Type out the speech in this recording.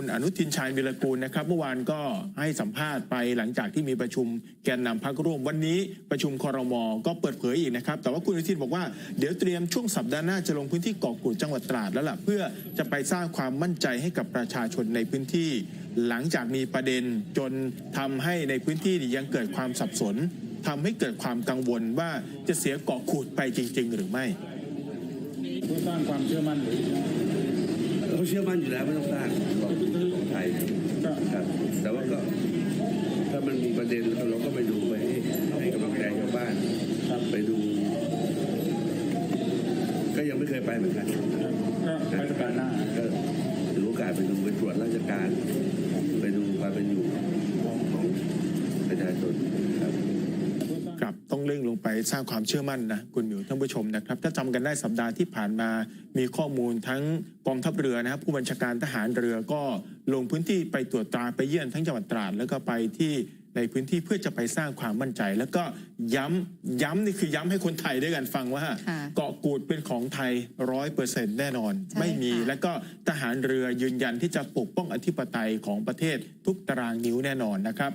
คุณอนุทินชาญวิรกูลนะครับ เมื่อวานก็ให้สัมภาษณ์ไปหลังจากที่มีประชุมแกนนำพักร่วม วันนี้ประชุมคอรมอก็เปิดเผยอีกนะครับ แต่ว่าคุณอนุทินบอกว่าเดี๋ยวเตรียมช่วงสัปดาห์หน้าจะลงพื้นที่เกาะกูดจังหวัดตราดแล้วล่ะเพื่อจะไปสร้างความมั่นใจให้กับประชาชนในพื้นที่ หลังจากมีประเด็นจนทำให้ในพื้นที่ยังเกิดความสับสนทำให้เกิดความกังวลว่าจะเสียเกาะกูดไปจริง ๆ หรือไม่เพื่อสร้างความเชื่อมั่นหรือ เชื่อมั่นอยู่แล้วไม่ต้องสร้างของของไทยครับแต่ว่าก็ถ้ามันมีประเด็นเราก็ไปดูไปให้กำลังใจชาวบ้านไปดู ก็ยังไม่เคยไปเหมือนกันไปสัปดาห์หน้าก็ถือโอกาสไปดูไปตรวจราชการ ไปดูความเป็นอยู่ของของประชาชน ครับครับต้องเร่งลงไปสร้างความเชื่อมั่นนะคุณหมิวท่านผู้ชมนะครับ ถ้าจำกันได้สัปดาห์ที่ผ่านมา มีข้อมูลทั้งกองทัพเรือนะครับผู้บัญชาการทหารเรือก็ลงพื้นที่ไปตรวจตราไปเยี่ยมทั้งจังหวัดตราดแล้วก็ไปที่ในพื้นที่เพื่อจะไปสร้างความมั่นใจ แล้วก็ย้ำย้ำนี่คือย้ำให้คนไทยด้วยกันฟังว่าค่ะเกาะกูดเป็นของไทยร้อยเปอร์เซ็นต์แน่นอนใช่ไม่มีค่ะและก็ทหารเรือยืนยันที่จะปกป้องอธิปไตยของประเทศทุกตารางนิ้วแน่นอนนะครับ